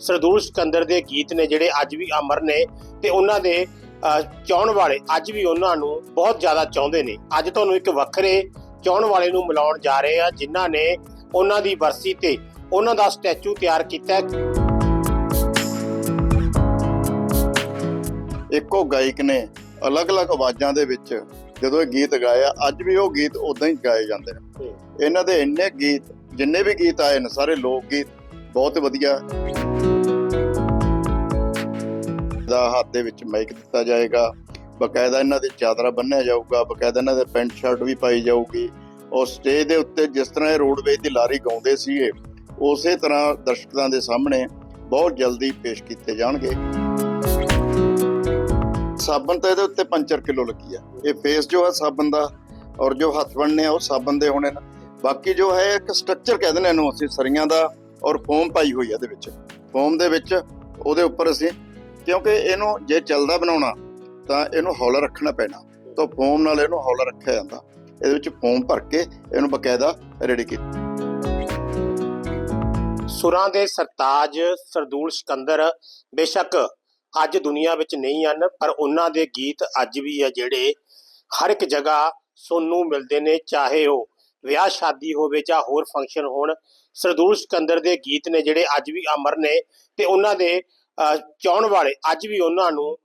ਸਰਦੂਲ ਸਿਕੰਦਰ ਦੇ ਗੀਤ ਨੇ ਜਿਹੜੇ ਅੱਜ ਵੀ ਅਮਰ ਨੇ ਤੇ ਉਹਨਾਂ ਦੇ ਚਾਹੁਣ ਵਾਲੇ ਅੱਜ ਵੀ ਉਹਨਾਂ ਨੂੰ ਬਹੁਤ ਜ਼ਿਆਦਾ ਚਾਹੁੰਦੇ ਨੇ। ਅੱਜ ਤੁਹਾਨੂੰ ਇੱਕ ਵੱਖਰੇ ਚਾਹੁਣ ਵਾਲੇ ਨੂੰ ਮਿਲਾਉਣ ਜਾ ਰਹੇ ਆ ਜਿਨ੍ਹਾਂ ਨੇ ਉਹਨਾਂ ਦੀ ਵਰਸੀ ਤੇ ਉਹਨਾਂ ਦਾ ਸਟੈਚੂ ਤਿਆਰ ਕੀਤਾ ਹੈ। ਇੱਕੋ ਗਾਇਕ ਨੇ ਅਲੱਗ-ਅਲੱਗ ਆਵਾਜ਼ਾਂ ਦੇ ਵਿੱਚ ਜਦੋਂ ਇਹ ਗੀਤ ਗਾਇਆ ਅੱਜ ਵੀ ਉਹ ਗੀਤ ਉਦਾਂ ਹੀ ਗਾਏ ਜਾਂਦੇ ਨੇ। ਇਹਨਾਂ ਦੇ ਇੰਨੇ ਗੀਤ ਜਿੰਨੇ ਵੀ ਗੀਤ ਆਏ ਨੇ ਸਾਰੇ ਲੋਕ ਗੀਤ ਬਹੁਤ ਵਧੀਆ। ਦਾ ਹੱਥ ਦੇ ਵਿੱਚ ਮਾਈਕ ਦਿੱਤਾ ਜਾਏਗਾ। ਬਕਾਇਦਾ ਇਹਨਾਂ ਦੇ ਚਾਦਰਾ ਬੰਨਿਆ ਜਾਊਗਾ, ਬਕਾਇਦਾ ਇਹਨਾਂ ਦੇ ਪੈਂਟ ਸ਼ਰਟ ਵੀ ਪਾਈ ਜਾਊਗੀ। ਔਰ ਸਟੇਜ ਦੇ ਉੱਤੇ ਜਿਸ ਤਰ੍ਹਾਂ ਇਹ ਰੋਡਵੇਜ ਦੀ ਲਾਰੀ ਗਾਉਂਦੇ ਸੀਗੇ, ਉਸੇ ਤਰ੍ਹਾਂ ਦਰਸ਼ਕਾਂ ਦੇ ਸਾਹਮਣੇ ਬਹੁਤ ਜਲਦੀ ਪੇਸ਼ ਕੀਤੇ ਜਾਣਗੇ। ਸਾਬਣ ਤਾਂ ਇਹਦੇ ਉੱਤੇ 5 ਕਿਲੋ ਲੱਗੀ ਆ। ਇਹ ਫੇਸ ਜੋ ਹੈ ਸਾਬਣ ਦਾ ਔਰ ਜੋ ਹੱਥ ਬਣਨੇ ਆ, ਉਹ ਸਾਬਣ ਦੇ ਹੋਣੇ ਨਾ। ਬਾਕੀ ਜੋ ਹੈ, ਇੱਕ ਸਟਰਕਚਰ ਕਹਿੰਦੇ ਨੇ ਇਹਨੂੰ ਅਸੀਂ, ਸਰੀਆਂ ਦਾ ਔਰ ਫੋਮ ਪਾਈ ਹੋਈ ਆ ਇਹਦੇ ਵਿੱਚ। ਫੋਮ ਦੇ ਵਿੱਚ ਉਹਦੇ ਉੱਪਰ ਅਸੀਂ ਕਿਉਂਕਿ ਇਹਨੂੰ ਜੇ ਚੱਲਦਾ ਬਣਾਉਣਾ, ਤਾਂ ਇਹਨੂੰ ਹੌਲਾ ਰੱਖਣਾ ਪੈਣਾ। ਤਾਂ ਫੋਮ ਨਾਲ ਇਹਨੂੰ ਹੌਲਾ ਰੱਖਿਆ ਜਾਂਦਾ। ਇਹਦੇ ਵਿੱਚ ਫੋਮ ਭਰ ਕੇ ਇਹਨੂੰ ਬਕਾਇਦਾ ਰੈਡੀ ਕੀਤਾ। ਸੁਰਾਂ ਦੇ ਸਰਤਾਜ ਸਰਦੂਲ ਸਿਕੰਦਰ ਬੇਸ਼ੱਕ ਅੱਜ ਦੁਨੀਆ ਵਿੱਚ ਨਹੀਂ ਹਨ, ਪਰ ਉਹਨਾਂ ਦੇ ਗੀਤ ਅੱਜ ਵੀ ਆ ਜਿਹੜੇ ਹਰ ਇੱਕ ਜਗ੍ਹਾ ਸੁਣਨ ਨੂੰ ਮਿਲਦੇ ਨੇ, ਚਾਹੇ ਉਹ ਵਿਆਹ, ਸ਼ਾਦੀ ਹੋਵੇ ਜਾਂ ਹੋਰ ਫੰਕਸ਼ਨ ਹੋਣ। ਸਰਦੂਲ ਸਿਕੰਦਰ ਦੇ ਗੀਤ ਨੇ ਜਿਹੜੇ ਅੱਜ ਵੀ ਅਮਰ ਨੇ ਤੇ ਉਹਨਾਂ ਦੇ ਚਾਹੁਣ ਵਾਲੇ ਅੱਜ ਵੀ ਉਹਨਾਂ ਨੂੰ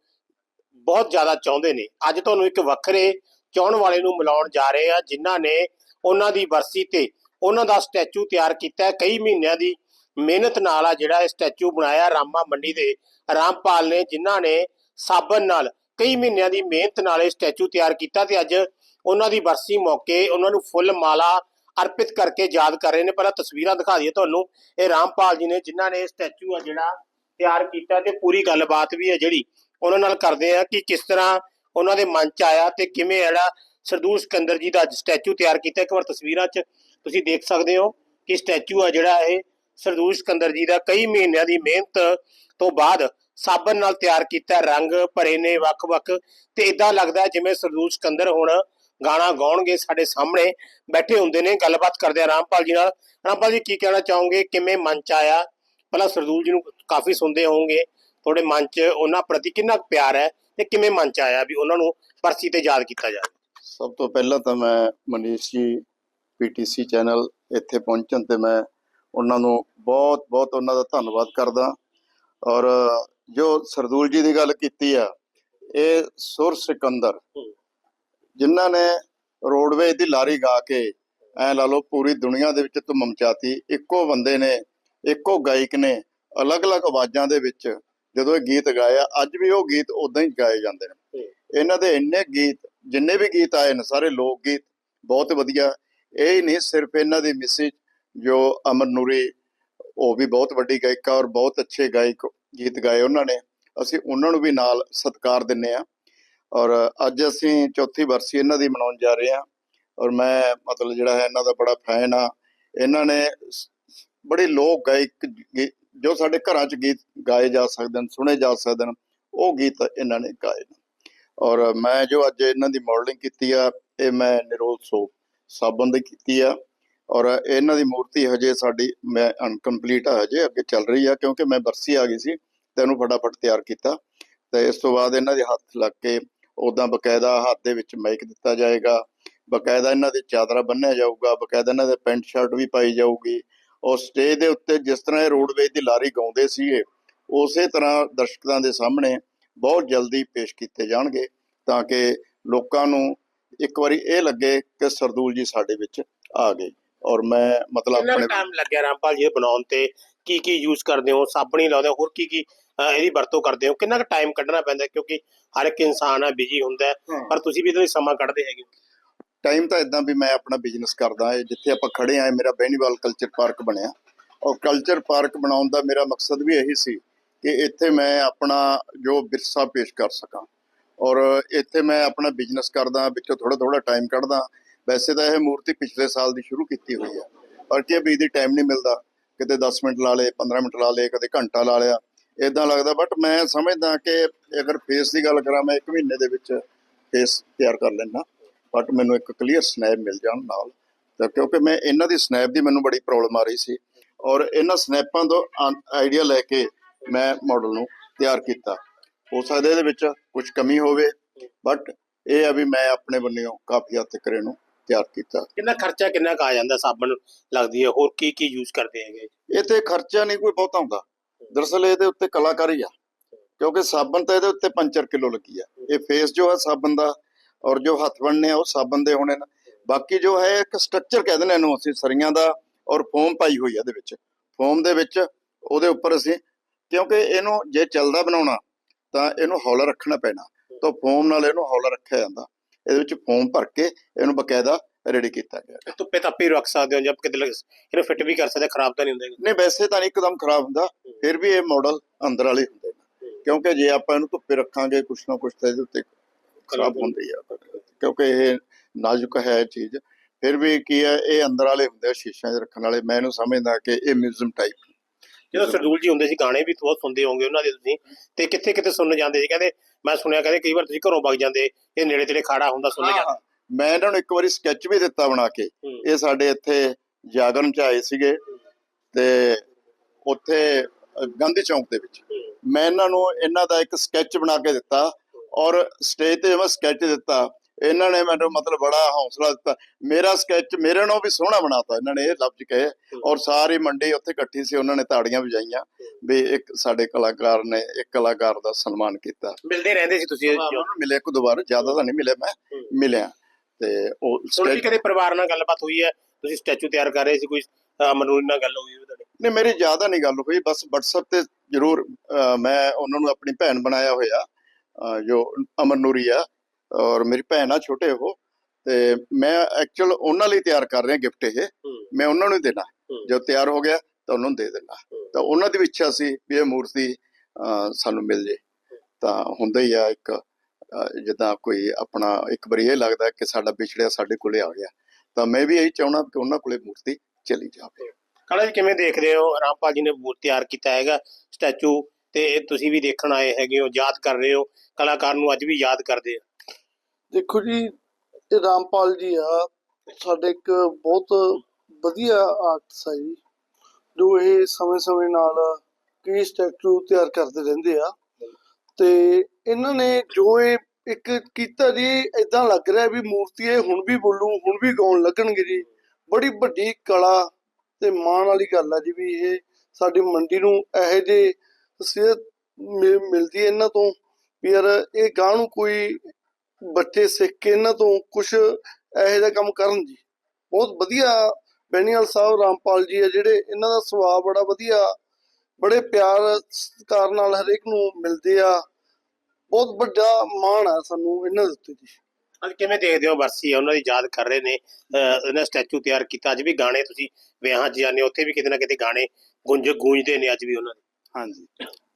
ਬਹੁਤ ਜ਼ਿਆਦਾ ਚਾਹੁੰਦੇ ਨੇ। ਅੱਜ ਤੁਹਾਨੂੰ ਇੱਕ ਵੱਖਰੇ ਚਾਹੁਣ ਵਾਲੇ ਨੂੰ ਮਿਲਾਉਣ ਜਾ ਰਹੇ ਆ ਜਿਨ੍ਹਾਂ ਨੇ ਉਹਨਾਂ ਦੀ ਵਰਸੀ ਤੇ ਉਹਨਾਂ ਦਾ ਸਟੈਚੂ ਤਿਆਰ ਕੀਤਾ ਕਈ ਮਹੀਨਿਆਂ ਦੀ ਮਿਹਨਤ ਨਾਲ ਆ ਜਿਹੜਾ ਇਹ ਸਟੈਚੂ ਬਣਾਇਆ ਰਾਮਾ ਮੰਡੀ ਦੇ ਰਾਮਪਾਲ ਨੇ, ਜਿਨ੍ਹਾਂ ਨੇ ਸਾਬਣ ਨਾਲ ਕਈ ਮਹੀਨਿਆਂ ਦੀ ਮਿਹਨਤ ਨਾਲ ਇਹ ਸਟੈਚੂ ਤਿਆਰ ਕੀਤਾ ਤੇ ਅੱਜ ਉਹਨਾਂ ਦੀ ਵਰਸੀ ਮੌਕੇ ਉਹਨਾਂ ਨੂੰ ਫੁੱਲ ਮਾਲਾ ਅਰਪਿਤ ਕਰਕੇ ਯਾਦ ਕਰ ਰਹੇ ਨੇ। ਪਹਿਲਾਂ ਤਸਵੀਰਾਂ ਦਿਖਾ ਦਈਏ ਤੁਹਾਨੂੰ। ਇਹ ਰਾਮਪਾਲ ਜੀ ਨੇ, ਜਿਨ੍ਹਾਂ ਨੇ ਇਹ ਸਟੈਚੂ ਆ ਜਿਹੜਾ ਤਿਆਰ ਕੀਤਾ ਤੇ ਪੂਰੀ ਗੱਲਬਾਤ ਵੀ ਹੈ ਜਿਹੜੀ ਉਹਨਾਂ ਨਾਲ ਕਰਦੇ ਆ ਕਿ ਕਿਸ ਤਰ੍ਹਾਂ ਉਹਨਾਂ ਦੇ ਮਨ ਚ ਆਇਆ ਤੇ ਕਿਵੇਂ ਜਿਹੜਾ ਸਰਦੂਲ ਸਿਕੰਦਰ ਜੀ ਦਾ ਸਟੈਚੂ ਤਿਆਰ ਕੀਤਾ। ਇੱਕ ਵਾਰ ਤਸਵੀਰਾਂ 'ਚ ਤੁਸੀਂ ਦੇਖ ਸਕਦੇ ਹੋ ਕਿ ਸਟੈਚੂ ਆ ਜਿਹੜਾ ਇਹ ਸਰਦੂਲ ਸਿਕੰਦਰ ਜੀ ਦਾ ਕਈ ਮਹੀਨਿਆਂ ਦੀ ਮਿਹਨਤ ਤੋਂ ਬਾਅਦ ਸਾਬਣ ਨਾਲ ਤਿਆਰ ਕੀਤਾ, ਰੰਗ ਭਰੇ ਨੇ ਵੱਖ-ਵੱਖ ਤੇ ਇਦਾਂ ਲੱਗਦਾ ਜਿਵੇਂ ਸਰਦੂਲ ਸਿਕੰਦਰ ਹੁਣ ਗਾਣਾ ਗਾਉਣਗੇ, ਸਾਡੇ ਸਾਹਮਣੇ ਬੈਠੇ ਹੁੰਦੇ ਨੇ। ਗੱਲਬਾਤ ਕਰਦੇ ਆ ਰਾਮਪਾਲ ਜੀ ਨਾਲ। ਰਾਮਪਾਲ ਜੀ, ਕੀ ਕਹਿਣਾ ਚਾਹੋਗੇ? ਕਿਵੇਂ ਮਨ ਚ ਆਇਆ? ਪਹਿਲਾਂ ਸਰਦੂਲ ਜੀ ਨੂੰ ਕਾਫੀ ਸੁਣਦੇ ਹੋਵੋਗੇ ਤੁਹਾਡੇ ਮਨ ਚ ਉਹਨਾਂ ਪ੍ਰਤੀ ਕਿੰਨਾ ਪਿਆਰ ਹੈ ਤੇ ਕਿਵੇਂ ਮਨ ਚ ਆਇਆ ਵੀ ਉਹਨਾਂ ਨੂੰ ਪਰਚੀ ਤੇ ਯਾਦ ਕੀਤਾ ਜਾਵੇ ਸਭ ਤੋਂ ਪਹਿਲਾਂ ਤਾਂ ਮੈਂ ਮਨੀਸ਼ ਜੀ ਪੀਟੀਸੀ ਚੈਨਲ ਇੱਥੇ ਪਹੁੰਚਣ ਤੇ ਮੈਂ ਉਹਨਾਂ ਨੂੰ ਬਹੁਤ ਬਹੁਤ ਉਹਨਾਂ ਦਾ ਧੰਨਵਾਦ ਕਰਦਾ ਔਰ ਜੋ ਸਰਦੂਲ ਜੀ ਦੀ ਗੱਲ ਕੀਤੀ ਆ ਇਹ ਸੁਰ ਸਿਕੰਦਰ। ਜਿਨ੍ਹਾਂ ਨੇ ਰੋਡਵੇਜ ਦੀ ਲਾਰੀ ਗਾ ਕੇ ਐ ਲਾ ਲਓ ਪੂਰੀ ਦੁਨੀਆ ਦੇ ਵਿੱਚ ਧੁੰਮ ਮਚਾਤੀ ਇੱਕੋ ਬੰਦੇ ਨੇ ਇੱਕੋ ਗਾਇਕ ਨੇ ਅਲੱਗ-ਅਲੱਗ ਆਵਾਜ਼ਾਂ ਦੇ ਵਿੱਚ ਜਦੋਂ ਇਹ ਗੀਤ ਗਾਇਆ ਅੱਜ ਵੀ ਉਹ ਗੀਤ ਉਦਾਂ ਹੀ ਗਾਏ ਜਾਂਦੇ ਨੇ। ਇਹਨਾਂ ਦੇ ਇੰਨੇ ਗੀਤ ਜਿੰਨੇ ਵੀ ਗੀਤ ਆਏ ਨੇ ਸਾਰੇ ਲੋਕ ਗੀਤ ਬਹੁਤ ਵਧੀਆ। ਇਹ ਹੀ ਨਹੀਂ ਸਿਰਫ ਇਹਨਾਂ ਦੀ ਮਿਸਿਜ ਜੋ ਅਮਰ ਨੂਰੀ ਉਹ ਵੀ ਬਹੁਤ ਵੱਡੀ ਗਾਇਕਾ ਔਰ ਬਹੁਤ ਅੱਛੇ ਗਾਇਕ ਗੀਤ ਗਾਏ ਉਹਨਾਂ ਨੇ। ਅਸੀਂ ਉਹਨਾਂ ਨੂੰ ਵੀ ਨਾਲ ਸਤਿਕਾਰ ਦਿੰਨੇ ਆ ਔਰ ਅੱਜ ਅਸੀਂ ਚੌਥੀ ਵਰਸੀ ਇਹਨਾਂ ਦੀ ਮਨਾਉਣ ਜਾ ਰਹੇ ਆ ਔਰ ਮੈਂ ਮਤਲਬ ਜਿਹੜਾ ਹੈ ਇਹਨਾਂ ਦਾ ਬੜਾ ਫੈਨ ਆ ਇਹਨਾਂ ਨੇ ਬੜੇ ਲੋਕ ਗਾਇਕ ਗੀ- ਜੋ ਸਾਡੇ ਘਰਾਂ 'ਚ ਗੀਤ ਗਾਏ ਜਾ ਸਕਦੇ ਨੇ ਸੁਣੇ ਜਾ ਸਕਦੇ ਨੇ ਉਹ ਗੀਤ ਇਹਨਾਂ ਨੇ ਗਾਏ ਨੇ। ਔਰ ਮੈਂ ਜੋ ਅੱਜ ਇਹਨਾਂ ਦੀ ਮਾਡਲਿੰਗ ਕੀਤੀ ਆ, ਇਹ ਮੈਂ ਨਿਰੋਲ ਸੋ ਸਾਬਨ ਦੀ ਕੀਤੀ ਆ। ਔਰ ਇਹਨਾਂ ਦੀ ਮੂਰਤੀ ਹਜੇ ਸਾਡੀ, ਮੈਂ ਅਨਕੰਪਲੀਟ ਆ ਹਜੇ, ਅੱਗੇ ਚੱਲ ਰਹੀ ਆ, ਕਿਉਂਕਿ ਮੈਂ ਬਰਸੀ ਆ ਗਈ ਸੀ ਤੇ ਇਹਨੂੰ ਫਟਾਫਟ ਤਿਆਰ ਕੀਤਾ। ਤੇ ਇਸ ਤੋਂ ਬਾਅਦ ਇਹਨਾਂ ਦੇ ਹੱਥ ਲੱਗ ਕੇ ਉਦਾਂ ਬਕਾਇਦਾ ਹੱਥ ਦੇ ਵਿੱਚ ਮਾਈਕ ਦਿੱਤਾ ਜਾਏਗਾ। ਬਕਾਇਦਾ ਇਹਨਾਂ ਦੇ ਚਾਦਰਾ ਬੰਨਿਆ ਜਾਊਗਾ, ਬਕਾਇਦਾ ਇਹਨਾਂ ਦੇ ਪੈਂਟ ਸ਼ਰਟ ਵੀ ਪਾਈ ਜਾਊਗੀ। ਔਰ ਸਟੇਜ ਦੇ ਉੱਤੇ ਜਿਸ ਤਰ੍ਹਾਂ ਇਹ ਰੋਡਵੇਜ ਦੀ ਲਾਰੀ ਗਾਉਂਦੇ ਸੀਗੇ ਉਸੇ ਤਰ੍ਹਾਂ ਦਰਸ਼ਕਾਂ ਦੇ ਸਾਹਮਣੇ ਬਹੁਤ ਜਲਦੀ ਪੇਸ਼ ਕੀਤੇ ਜਾਣਗੇ ਤਾਂ ਕਿ ਲੋਕਾਂ ਨੂੰ ਇੱਕ ਵਾਰੀ ਇਹ ਲੱਗੇ ਕਿ ਸਰਦੂਲ ਜੀ ਸਾਡੇ ਵਿੱਚ ਆ ਗਏ ਔਰ ਮੈਂ ਮਤਲਬ ਆਪਣੇ ਟਾਈਮ ਲੱਗਿਆ ਰਾਮਪਾਲ ਜੀ ਇਹ ਬਣਾਉਣ ਤੇ ਕੀ ਕੀ ਯੂਜ਼ ਕਰਦੇ ਹੋ ਸਾਬਣੀ ਲਾਉਂਦੇ ਹੋ ਹੋਰ ਕੀ ਕੀ ਇਹਦੀ ਵਰਤੋਂ ਕਰਦੇ ਹੋ ਕਿੰਨਾ ਕੁ ਟਾਈਮ ਕੱਢਣਾ ਪੈਂਦਾ? ਕਿਉਂਕਿ ਹਰ ਇੱਕ ਇਨਸਾਨ ਹੈ ਬਿਜ਼ੀ ਹੁੰਦਾ। ਪਰ ਤੁਸੀਂ ਵੀ ਇਹਦੇ ਲਈ ਸਮਾਂ ਕੱਢਦੇ ਹੈਗੇ। ਟਾਈਮ ਤਾਂ ਇਦਾਂ ਵੀ ਮੈਂ ਆਪਣਾ ਬਿਜ਼ਨਸ ਕਰਦਾ ਹਾਂ ਜਿੱਥੇ ਆਪਾਂ ਖੜੇ ਆਂ ਮੇਰਾ ਬੈਨੀਵਾਲ ਕਲਚਰ ਪਾਰਕ ਬਣਿਆ। ਔਰ ਕਲਚਰ ਪਾਰਕ ਬਣਾਉਣ ਦਾ ਮੇਰਾ ਮਕਸਦ ਵੀ ਇਹੀ ਸੀ ਕਿ ਇੱਥੇ ਮੈਂ ਆਪਣਾ ਜੋ ਵਿਰਸਾ ਪੇਸ਼ ਕਰ ਸਕਾਂ। ਔਰ ਇੱਥੇ ਮੈਂ ਆਪਣਾ ਬਿਜ਼ਨਸ ਕਰਦਾ ਵਿੱਚੋਂ ਥੋੜਾ ਥੋੜਾ ਟਾਈਮ ਕੱਢਦਾ ਵੈਸੇ ਤਾਂ ਇਹ ਮੂਰਤੀ ਪਿਛਲੇ ਸਾਲ ਦੀ ਸ਼ੁਰੂ ਕੀਤੀ ਹੋਈ ਹੈ। ਪਰ ਕਿ ਵੀ ਦੀ ਟਾਈਮ ਨਹੀਂ ਮਿਲਦਾ। ਕਿਤੇ 10 ਮਿੰਟ ਲਾ ਲਏ 15 ਮਿੰਟ ਲਾ ਲਏ, ਕਦੇ ਘੰਟਾ ਲਾ ਲਿਆ। ਇਦਾਂ ਲੱਗਦਾ ਬਟ ਮੈਂ ਸਮਝਦਾ ਕਿ ਅਗਰ ਫੇਸ ਦੀ ਗੱਲ ਕਰਾਂ, ਮੈਂ 1 ਮਹੀਨੇ ਦੇ ਵਿੱਚ ਫੇਸ ਤਿਆਰ ਕਰ ਲੈਣਾ ਬਟ ਮੈਨੂੰ ਇੱਕ ਕਲੀਅਰ ਸਨੈਪ ਮਿਲ ਜਾਣ ਨਾਲ। ਤਾਂ ਕਿਉਂਕਿ ਮੈਂ ਇਹਨਾਂ ਦੀ ਸਨੈਪ ਦੀ ਮੈਨੂੰ ਬੜੀ ਪ੍ਰੋਬਲਮ ਆ ਰਹੀ ਸੀ। ਔਰ ਇਹਨਾਂ ਸਨੈਪਾਂ ਤੋਂ ਆਈਡੀਆ ਲੈ ਕੇ ਮੈਂ ਮਾਡਲ ਨੂੰ ਤਿਆਰ ਕੀਤਾ। ਹੋ ਸਕਦਾ ਇਹਦੇ ਵਿੱਚ ਕੁਝ ਕਮੀ ਹੋਵੇ ਬਟ ਇਹ ਆ ਵੀ ਮੈਂ ਆਪਣੇ ਬੰਨਿਓ ਕਾਫੀ ਹੱਦ ਤੱਕ ਇਹਨੂੰ ਤਿਆਰ ਕੀਤਾ। ਕਿੰਨਾ ਖਰਚਾ ਕਿੰਨਾ ਕੁ ਆ ਜਾਂਦਾ ਸਾਬਣ ਲੱਗਦੀ ਹੈ? ਹੋਰ ਕੀ ਕੀ ਯੂਜ਼ ਕਰਦੇ ਹੈਗੇ? ਇਹ ਤੇ ਖਰਚਾ ਨਹੀਂ ਕੋਈ ਬਹੁਤਾ ਹੁੰਦਾ। ਦਰਅਸਲ ਇਹਦੇ ਉੱਤੇ ਕਲਾਕਾਰੀ ਆ। ਕਿਉਂਕਿ ਸਾਬਣ ਤਾਂ ਇਹਦੇ ਉੱਤੇ 5 ਕਿਲੋ ਲੱਗੀ ਆ। ਇਹ ਫੇਸ ਜੋ ਹੈ ਸਾਬਣ ਦਾ ਔਰ ਜੋ ਹੱਥ ਬਣਨੇ ਆ ਉਹ ਸਾਬਣ ਦੇ ਹੋਣੇ ਨੇ। ਬਾਕੀ ਜੋ ਹੈ ਇੱਕ ਸਟਰਕਚਰ ਕਹਿੰਦੇ ਨੇ ਇਹਨੂੰ ਅਸੀਂ ਸਰੀਆਂ ਦਾ ਔਰ ਫੋਮ ਪਾਈ ਹੋਈ ਆ ਇਹਦੇ ਵਿੱਚ। ਫੋਮ ਦੇ ਵਿੱਚ ਉਹਦੇ ਉੱਪਰ ਅਸੀਂ ਕਿਉਂਕਿ ਇਹਨੂੰ ਜੇ ਚੱਲਦਾ ਬਣਾਉਣਾ ਤਾਂ ਇਹਨੂੰ ਹੌਲਾ ਰੱਖਣਾ ਪੈਣਾ। ਤਾਂ ਫੋਮ ਨਾਲ ਇਹਨੂੰ ਹੌਲਾ ਰੱਖਿਆ ਜਾਂਦਾ। ਇਹਦੇ ਵਿੱਚ ਫੋਮ ਭਰ ਕੇ ਇਹਨੂੰ ਬਕਾਇਦਾ ਰੈਡੀ ਕੀਤਾ ਗਿਆ। ਧੁੱਪੇ ਤਾਪੇ ਰੱਖ ਸਕਦੇ ਹੋ ਜਦ ਕਿਤੇ ਲੱਗ- ਇਹਨੂੰ ਫਿੱਟ ਵੀ ਕਰ ਸਕਦੇ ਖਰਾਬ ਤਾਂ ਨਹੀਂ ਹੁੰਦੇ ਨਹੀਂ ਵੈਸੇ ਤਾਂ ਇੱਕਦਮ ਖਰਾਬ ਹੁੰਦਾ ਫਿਰ ਵੀ ਇਹ ਮਾਡਲ ਅੰਦਰ ਵਾਲੇ ਹੁੰਦੇ ਨੇ। ਕਿਉਂਕਿ ਜੇ ਆਪਾਂ ਇਹਨੂੰ ਧੁੱਪੇ ਰੱਖਾਂਗੇ ਕੁਛ ਨਾ ਕੁਛ ਤਾਂ ਇਹਦੇ ਉੱਤੇ ਖਰਾਬ ਹੁੰਦੀ ਆ ਕਿਉਂਕਿ ਇਹ ਨਾਜ਼ੁਕ ਹੈ ਚੀਜ਼ ਫਿਰ ਵੀ ਕੀ ਹੈ ਇਹ ਅੰਦਰ ਵਾਲੇ ਹੁੰਦੇ ਆ ਸ਼ੀਸ਼ਿਆਂ 'ਚ ਰੱਖਣ ਵਾਲੇ ਮੈਂ ਇਹਨੂੰ ਸਮਝਦਾ ਕਿ ਇਹ ਮਿਊਜ਼ੀਅਮ ਟਾਈਪ ਜਦੋਂ ਸਰਦੂਲ ਜੀ ਹੁੰਦੇ ਸੀ ਗਾਣੇ ਵੀ ਬਹੁਤ ਸੁਣਦੇ ਹੋਵੋਗੇ ਉਹਨਾਂ ਦੇ ਤੁਸੀਂ ਤੇ ਕਿੱਥੇ ਕਿੱਥੇ ਸੁਣਨ ਜਾਂਦੇ ਸੀ? ਕਹਿੰਦੇ ਮੈਂ ਸੁਣਿਆ ਕਹਿੰਦੇ ਕਈ ਵਾਰ ਤੁਸੀਂ ਘਰੋਂ ਵਗ ਜਾਂਦੇ ਇਹ ਨੇੜੇ ਤੇੜੇ ਖਾੜਾ ਹੁੰਦਾ ਸੁਣਨ ਜਾਂਦੇ। ਮੈਂ ਇਹਨਾਂ ਨੂੰ ਇੱਕ ਵਾਰੀ ਸਕੈਚ ਵੀ ਦਿੱਤਾ ਬਣਾ ਕੇ। ਇਹ ਸਾਡੇ ਇੱਥੇ ਜਾਗਰਣ 'ਚ ਆਏ ਸੀਗੇ ਤੇ ਉੱਥੇ ਗਾਂਧੀ ਚੌਂਕ ਦੇ ਵਿੱਚ। ਮੈਂ ਇਹਨਾਂ ਨੂੰ ਇਹਨਾਂ ਦਾ ਇੱਕ ਸਕੈਚ ਬਣਾ ਕੇ ਦਿੱਤਾ ਔਰ ਸਟੇਜ ਤੇ ਮੈਂ ਸਕੈਚ ਦਿੱਤਾ। ਇਹਨਾਂ ਨੇ ਮੈਨੂੰ ਮਤਲਬ ਬੜਾ ਹੌਸਲਾ ਦਿੱਤਾ। ਮੇਰਾ ਸਕੈਚ ਮੇਰੇ ਨਾਲੋਂ ਵੀ ਸੋਹਣਾ ਬਣਾਤਾ। ਇਹਨਾਂ ਨੇ ਇਹ ਲਫ਼ਜ਼ ਕਹੇ। ਔਰ ਸਾਰੀ ਮੰਡੀ ਉੱਥੇ ਇਕੱਠੀ ਸੀ। ਉਹਨਾਂ ਨੇ ਤਾੜੀਆਂ ਵਜਾਈਆਂ। ਵੀ ਇੱਕ ਸਾਡੇ ਕਲਾਕਾਰ ਨੇ ਇੱਕ ਕਲਾਕਾਰ ਦਾ ਸਨਮਾਨ ਕੀਤਾ। ਮਿਲਦੇ ਰਹਿੰਦੇ ਸੀ ਤੁਸੀਂ ਮਿਲਿਆ ਇੱਕ ਦੋ ਵਾਰ। ਜ਼ਿਆਦਾ ਤਾਂ ਨਹੀਂ ਮਿਲਿਆ ਮੈਂ। ਮਿਲਿਆ। ਤੇ ਉਹ sketch- ਕਦੇ ਪਰਿਵਾਰ ਨਾਲ ਗੱਲਬਾਤ ਹੋਈ ਹੈ? ਤੁਸੀਂ ਸਟੈਚੂ ਤਿਆਰ ਕਰ ਰਹੇ ਸੀ? ਕੋਈ ਮਨੂਰੀ ਨਾਲ ਗੱਲ ਹੋਈ ਹੋਵੇ ਤੁਹਾਡੀ? ਨਹੀਂ ਮੇਰੀ ਜ਼ਿਆਦਾ ਨਹੀਂ ਗੱਲ ਹੋਈ। ਬਸ WhatsApp ਤੇ ਜ਼ਰੂਰ ਮੈਂ ਉਹਨਾਂ ਨੂੰ ਆਪਣੀ ਭੈਣ ਬਣਾਇਆ ਹੋਇਆ। ਜੋ ਅਮਰ ਨੂਰੀ ਆ ਔਰ ਮੇਰੀ ਭੈਣ ਆ ਛੋਟੇ ਉਹ ਤੇ ਮੈਂ ਐਕਚੁਅਲ ਉਹਨਾਂ ਲਈ ਤਿਆਰ ਕਰ ਰਿਹਾ ਗਿਫਟ ਇਹ ਮੈਂ ਉਹਨਾਂ ਨੂੰ ਦੇਣਾ। ਜਦ ਤਿਆਰ ਹੋ ਗਿਆ ਤਾਂ ਉਹਨਾਂ ਨੂੰ ਦੇ ਦੇਣਾ। ਤਾਂ ਉਹਨਾਂ ਦੀ ਇੱਛਾ ਸੀ ਵੀ ਇਹ ਮੂਰਤੀ ਸਾਨੂੰ ਮਿਲ ਜੇ। ਤਾਂ ਹੁੰਦਾ ਹੀ ਆ ਇੱਕ ਜਿੱਦਾਂ ਕੋਈ ਆਪਣਾ ਇੱਕ ਵਾਰੀ ਇਹ ਲੱਗਦਾ ਕਿ ਸਾਡਾ ਵਿਛੜਿਆ ਸਾਡੇ ਕੋਲੇ ਆ ਗਿਆ। ਤਾਂ ਮੈਂ ਵੀ ਇਹੀ ਚਾਹਣਾ ਕਿ ਉਹਨਾਂ ਕੋਲੇ ਮੂਰਤੀ ਚਲੀ ਜਾਵੇ। ਕਾਲਾ ਜੀ ਕਿਵੇਂ ਦੇਖਦੇ ਹੋ? ਰਾਮਪਾਲ ਜੀ ਨੇ ਬੂਟ ਤਿਆਰ ਕੀਤਾ ਹੈਗਾ ਸਟੈਚੂ ਤੇ ਤੁਸੀਂ ਵੀ ਦੇਖਣ ਆਏ ਹੈਗੇ ਹੋ, ਯਾਦ ਕਰ ਰਹੇ ਹੋ, ਕਲਾਕਾਰ ਨੂੰ ਅੱਜ ਵੀ ਯਾਦ ਕਰਦੇ ਆ। ਦੇਖੋ ਜੀ, ਇਹ ਰਾਮਪਾਲ ਜੀ ਆ, ਸਾਡੇ ਇੱਕ ਬਹੁਤ ਵਧੀਆ ਆਰਟਿਸਟ ਆ ਜੀ, ਜੋ ਇਹ ਸਮੇਂ-ਸਮੇਂ ਨਾਲ ਕਈ ਸਟੈਚੂ ਤਿਆਰ ਕਰਦੇ ਰਹਿੰਦੇ ਆ। ਤੇ ਇਹਨਾਂ ਨੇ ਜੋ ਇਹ ਇੱਕ ਕੀਤਾ ਜੀ ਇਦਾਂ ਲੱਗ ਰਿਹਾ ਵੀ ਮੂਰਤੀ ਇਹ ਹੁਣ ਵੀ ਬੋਲੂ, ਹੁਣ ਵੀ ਗਾਉਣ ਲੱਗਣਗੇ ਜੀ। ਬੜੀ ਵੱਡੀ ਕਲਾ ਤੇ ਮਾਣ ਵਾਲੀ ਗੱਲ ਆ ਜੀ ਵੀ ਇਹ ਸਾਡੀ ਮੰਡੀ ਨੂੰ ਇਹੋ ਜਿਹੇ ਤਸਵੀਰ ਮਿਲਦੀ ਹੈ ਇਹਨਾਂ ਤੋਂ, ਵੀ ਯਾਰ ਇਹ ਗਾਂ ਨੂੰ ਕੋਈ ਬੱਚੇ ਸਿੱਖ ਕੇ ਇਹਨਾਂ ਤੋਂ ਕੁਝ ਇਹੋ ਜਿਹਾ ਕੰਮ ਕਰਨ ਜੀ। ਬਹੁਤ ਵਧੀਆ ਬੈਨੀਵਾਲ ਸਾਹਿਬ ਰਾਮਪਾਲ ਜੀ ਆ ਜਿਹੜੇ ਇਹਨਾਂ ਦਾ ਸੁਭਾਅ ਬੜਾ ਵਧੀਆ, ਬੜੇ ਪਿਆਰ ਸਤਿਕਾਰ ਨਾਲ ਹਰੇਕ ਨੂੰ ਮਿਲਦੇ ਆ। ਬਹੁਤ ਵੱਡਾ ਮਾਣ ਆ ਸਾਨੂੰ ਇਹਨਾਂ ਦੇ ਉੱਤੇ ਜੀ। ਅੱਜ ਕਿਵੇਂ ਦੇਖਦੇ ਹੋ ਵਰਸੀ ਉਹਨਾਂ ਦੀ ਯਾਦ ਕਰ ਰਹੇ ਨੇ ਇਹਨਾਂ ਸਟੈਚੂ ਤਿਆਰ ਕੀਤਾ। ਅੱਜ ਵੀ ਗਾਣੇ ਤੁਸੀਂ ਵਿਆਹਾਂ 'ਚ ਜਾਂਦੇ ਉੱਥੇ ਵੀ ਕਿਤੇ ਨਾ ਕਿਤੇ ਗਾਣੇ ਗੁੰਜ ਗੂੰਜਦੇ ਨੇ ਅੱਜ ਵੀ ਉਹਨਾਂ ਦੇ। ਹਾਂਜੀ।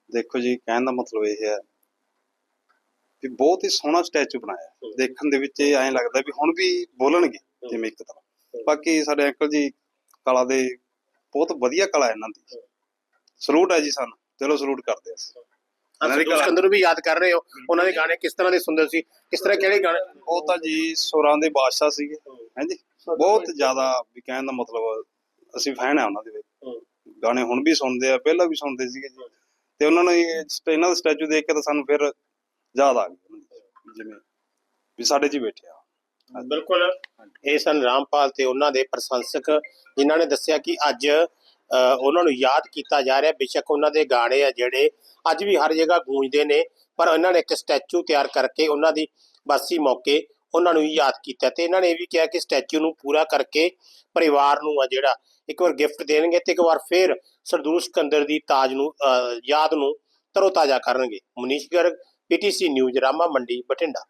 ਦੇਖੋ ਜੀ ਕਹਿਣ ਦਾ ਮਤਲਬ ਇਹ ਹੈ ਵੀ ਬਹੁਤ ਹੀ ਸੋਹਣਾ ਸਟੈਚੂ ਬਣਾਇਆ। ਦੇਖਣ ਦੇ ਵਿੱਚ ਇਹ ਐਂ ਲੱਗਦਾ ਵੀ ਹੁਣ ਵੀ ਬੋਲਣਗੇ ਜਿਵੇਂ ਇੱਕ ਤਰ੍ਹਾਂ। ਬਾਕੀ ਸਾਡੇ ਅੰਕਲ ਜੀ ਕਲਾ ਦੇ ਬਹੁਤ ਵਧੀਆ ਕਲਾ ਇਹਨਾਂ ਦੀ। ਸਲੂਟ ਹੈ ਜੀ ਸਾਨੂੰ। ਚਲੋ ਸਲੂਟ ਕਰਦੇ ਕਲਾ। ਸਿਕੰਦਰ ਨੂੰ ਵੀ ਯਾਦ ਕਰ ਰਹੇ ਹੋ। ਉਹਨਾਂ ਦੇ ਗਾਣੇ ਕਿਸ ਤਰ੍ਹਾਂ ਦੇ ਸੁੰਦਰ ਸੀ? ਕਿਸ ਤਰ੍ਹਾਂ ਕਿਹੜੇ ਗਾਣੇ? ਉਹ ਤਾਂ ਜੀ ਸੁਰਾਂ ਦੇ ਬਾਦਸ਼ਾਹ ਸੀਗੇ। ਹਾਂਜੀ ਬਹੁਤ ਜ਼ਿਆਦਾ ਵੀ ਕਹਿਣ ਦਾ ਮਤਲਬ ਅਸੀਂ ਫੈਨ ਆ ਉਹਨਾਂ ਦੇ ਹੂੰ। ਗਾਣੇ ਹੁਣ ਵੀ ਸੁਣਦੇ ਆ ਪਹਿਲਾਂ ਵੀ ਸੁਣਦੇ ਸੀਗੇ ਜੀ। ਤੇ ਉਹਨਾਂ ਨੂੰ ਇਹ ਸਟ- ਇਹਨਾਂ ਦਾ ਸਟੈਚੂ ਦੇਖ ਕੇ ਤਾਂ ਸਾਨੂੰ ਫਿਰ ਯਾਦ ਆ ਗਈ ਜਿਵੇਂ ਵੀ ਸਾਡੇ 'ਚ ਹੀ ਬੈਠੇ ਬਿਲਕੁਲ। ਇਹ ਸਨ ਰਾਮਪਾਲ ਤੇ ਉਹਨਾਂ ਦੇ ਪ੍ਰਸ਼ੰਸਕ ਜਿਨ੍ਹਾਂ ਨੇ ਦੱਸਿਆ ਕਿ ਅੱਜ ਅ, ਉਹਨਾਂ ਨੂੰ ਯਾਦ ਕੀਤਾ ਜਾ ਰਿਹਾ ਬੇਸ਼ੱਕ ਉਹਨਾਂ ਦੇ ਗਾਣੇ ਆ ਜਿਹੜੇ ਅੱਜ ਵੀ ਹਰ ਜਗ੍ਹਾ ਗੂੰਜਦੇ ਨੇ ਪਰ ਇਹਨਾਂ ਨੇ ਇੱਕ ਸਟੈਚੂ ਤਿਆਰ ਕਰਕੇ ਉਹਨਾਂ ਦੀ ਵਾਸੀ ਮੌਕੇ ਉਹਨਾਂ ਨੂੰ ਯਾਦ ਕੀਤਾ। ਤੇ ਇਹਨਾਂ ਨੇ ਇਹ ਵੀ ਕਿਹਾ ਕਿ ਸਟੈਚੂ ਨੂੰ ਪੂਰਾ ਕਰਕੇ ਪਰਿਵਾਰ ਨੂੰ ਆ ਜਿਹੜਾ ਇੱਕ ਵਾਰ ਗਿਫਟ ਦੇਣਗੇ ਤੇ ਇੱਕ ਵਾਰ ਫੇਰ ਸਰਦੂਲ ਸਿਕੰਦਰ ਦੀ ਤਾਜ ਨੂੰ ਅ, ਯਾਦ ਨੂੰ ਤਰੋਤਾਜ਼ਾ ਕਰਨਗੇ। Manish Garg PTC news Rama Mandi Bathinda.